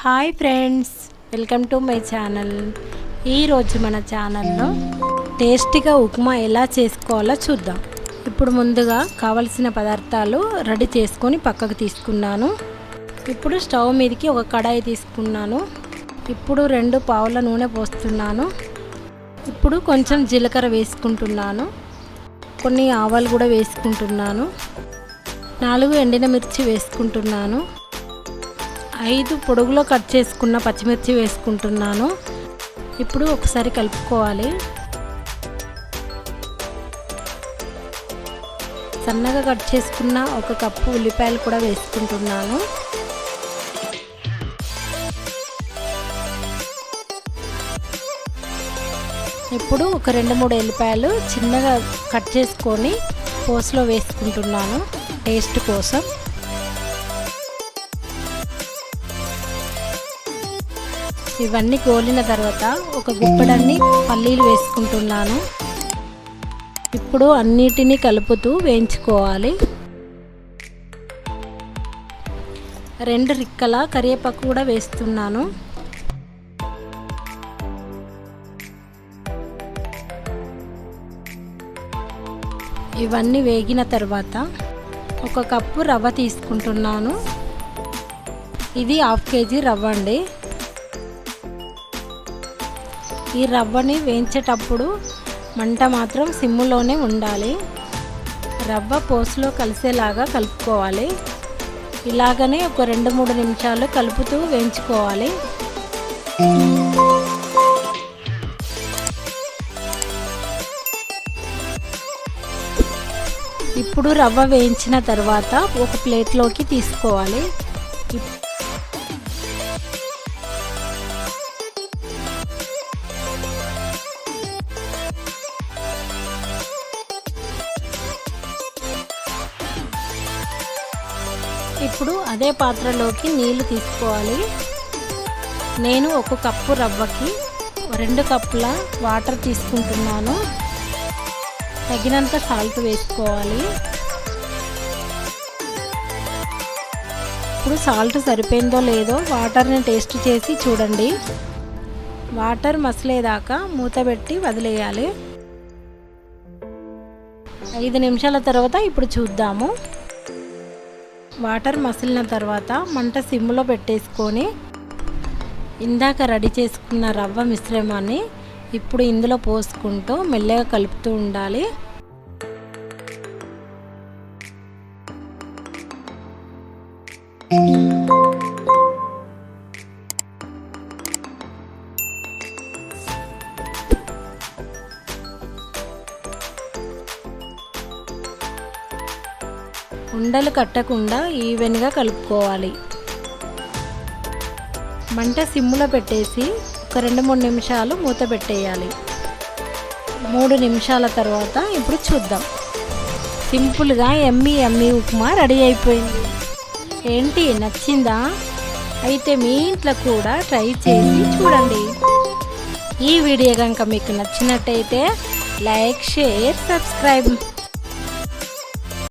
Hi friends welcome to my channel. ఈరోజు మన ఛానల్లో టేస్టీగా ఉప్మా ఎలా చేసుకోవాలో చూద్దాం. ఇప్పుడు ముందుగా కావలసిన పదార్థాలు రెడీ చేసుకొని పక్కకు తీసుకున్నాను. ఇప్పుడు స్టవ్ మీదకి ఒక కడాయి తీసుకున్నాను. ఇప్పుడు రెండు పావుల నూనె పోస్తున్నాను. ఇప్పుడు కొంచెం జీలకర్ర వేసుకుంటున్నాను. కొన్ని ఆవాలు కూడా వేసుకుంటున్నాను. నాలుగు ఎండిన మిర్చి వేసుకుంటున్నాను. ఐదు పొడుగులో కట్ చేసుకున్న పచ్చిమిర్చి వేసుకుంటున్నాను. ఇప్పుడు ఒకసారి కలుపుకోవాలి. సన్నగా కట్ చేసుకున్న ఒక కప్పు ఉల్లిపాయలు కూడా వేసుకుంటున్నాను. ఇప్పుడు ఒక రెండు మూడు ఎల్లిపాయలు చిన్నగా కట్ చేసుకొని పోస్లో వేసుకుంటున్నాను. టేస్ట్ కోసం. ఇవన్నీ గోలిన తర్వాత ఒక గుప్పడాన్ని పల్లీలు వేసుకుంటున్నాను. ఇప్పుడు అన్నిటినీ కలుపుతూ వేయించుకోవాలి. రెండు రిక్కల కరివేపాకు కూడా వేస్తున్నాను. ఇవన్నీ వేగిన తర్వాత ఒక కప్పు రవ్వ తీసుకుంటున్నాను. ఇది హాఫ్ కేజీ రవ్వ అండి. ఈ రవ్వని వేయించేటప్పుడు మంట మాత్రం సిమ్ములోనే ఉండాలి. రవ్వ పోసులో కలిసేలాగా కలుపుకోవాలి. ఇలాగనే ఒక రెండు మూడు నిమిషాలు కలుపుతూ వేయించుకోవాలి. ఇప్పుడు రవ్వ వేయించిన తర్వాత ఒక ప్లేట్లోకి తీసుకోవాలి. ఇప్పుడు అదే పాత్రలోకి నీళ్ళు తీసుకోవాలి. నేను ఒక కప్పు రవ్వకి రెండు కప్పుల వాటర్ తీసుకుంటున్నాను. తగినంత సాల్ట్ వేసుకోవాలి. ఇప్పుడు సాల్ట్ సరిపోయిందో లేదో వాటర్ని టేస్ట్ చేసి చూడండి. వాటర్ మసలేదాకా మూత పెట్టి వదిలేయాలి. ఐదు నిమిషాల తర్వాత ఇప్పుడు చూద్దాము. వాటర్ మసిలిన తర్వాత మంట సిమ్లో పెట్టేసుకొని ఇందాక రెడీ చేసుకున్న రవ్వ మిశ్రమాన్ని ఇప్పుడు ఇందులో పోసుకుంటూ మెల్లగా కలుపుతూ ఉండాలి. ఉండలు కట్టకుండా ఈవెన్గా కలుపుకోవాలి. మంట సిమ్ములో పెట్టేసి ఒక రెండు మూడు నిమిషాలు మూత పెట్టేయాలి. మూడు నిమిషాల తర్వాత ఇప్పుడు చూద్దాం. సింపుల్గా ఎమ్మి ఎమ్మి ఉప్మా రెడీ అయిపోయింది. ఏంటి నచ్చిందా? అయితే మీ ఇంట్లో కూడా ట్రై చేసి చూడండి. ఈ వీడియో కనుక మీకు నచ్చినట్టయితే లైక్ షేర్ సబ్స్క్రైబ్.